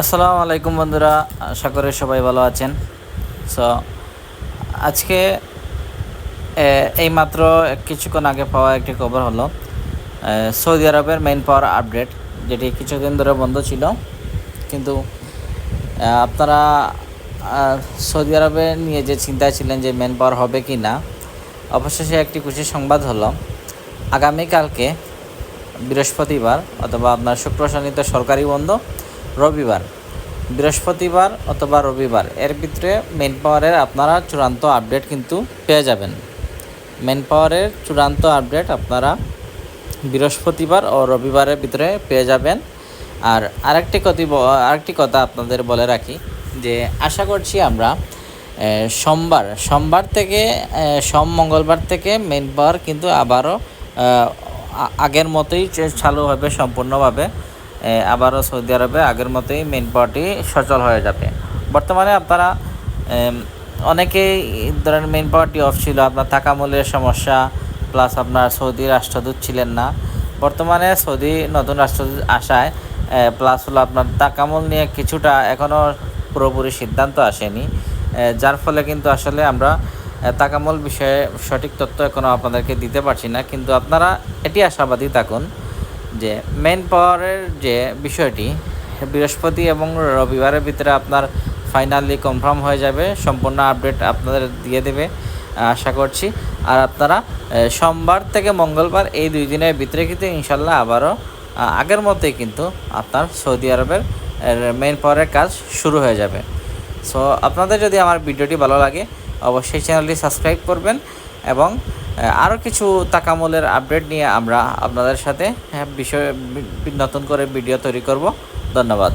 আসসালামু আলাইকুম বন্ধুরা আশা করি সবাই ভালো আছেন। সো আজকে এ, এইমাত্র কিছুক্ষণ আগে পাওয়া একটি খবর হলো সৌদি আরবের মেইন পাওয়ার আপডেট যেটি কিছুদিন ধরে বন্ধ ছিল। কিন্তু আপনারা সৌদি আরবে নিয়ে যে চিন্তায় ছিলেন যে মেন পাওয়ার হবে কি না অবশেষে একটি খুশি সংবাদ হলো আগামীকালকে বৃহস্পতিবার অথবা আপনার শুক্র শনিতে সরকারি বন্ধ রবিবার, বৃহস্পতিবার অথবা রবিবার। এর ভিতরে মেন পাওয়ারের আপনারা চূড়ান্ত আপডেট কিন্তু পেয়ে যাবেন। মেন পাওয়ারের চূড়ান্ত আপডেট আপনারা বৃহস্পতিবার ও রবিবারের ভিতরে পেয়ে যাবেন। আর আরেকটি কথি আরেকটি কথা আপনাদের বলে রাখি যে, আশা করছি আমরা সোমবার সোমবার থেকে সোম মঙ্গলবার থেকে মেন পাওয়ার কিন্তু আবারও আগের মতোই চালু হবে সম্পূর্ণভাবে। আবারও সৌদি আরবে আগের মতোই মেন পাওয়ারটি সচল হয়ে যাবে। বর্তমানে আপনারা অনেকেই ধরেন মেন পাওয়ারটি অফ ছিল, আপনার তাকামূলের সমস্যা প্লাস আপনার সৌদি রাষ্ট্রদূত ছিলেন না। বর্তমানে সৌদি নতুন রাষ্ট্রদূত আসায় প্লাস হলো আপনার তাকামুল নিয়ে কিছুটা এখনও পুরোপুরি সিদ্ধান্ত আসেনি। যার ফলে কিন্তু আসলে আমরা তাকামল বিষয়ে সঠিক তথ্য এখনও আপনাদেরকে দিতে পারছি না। কিন্তু আপনারা এটি আশাবাদী থাকুন যে মেন পাওয়ারের যে বিষয়টি, বৃহস্পতি এবং রবিবারের ভিতরে আপনার ফাইনালি কনফার্ম হয়ে যাবে, সম্পূর্ণ আপডেট আপনাদের দিয়ে দেবে, আশা করছি। আর আপনারা সোমবার থেকে মঙ্গলবার এই দুই দিনের ভিতরে কিন্তু ইনশাল্লাহ আবারও আগের মতোই কিন্তু আপনার সৌদি আরবের মেন পাওয়ারের কাজ শুরু হয়ে যাবে। সো আপনাদের যদি আমার ভিডিওটি ভালো লাগে, অবশ্যই চ্যানেলটি সাবস্ক্রাইব করবেন এবং আরও কিছু তাকামলের আপডেট নিয়ে আমরা আপনাদের সাথে হ্যাঁ, বিষয় নতুন করে ভিডিও তৈরি করব। ধন্যবাদ।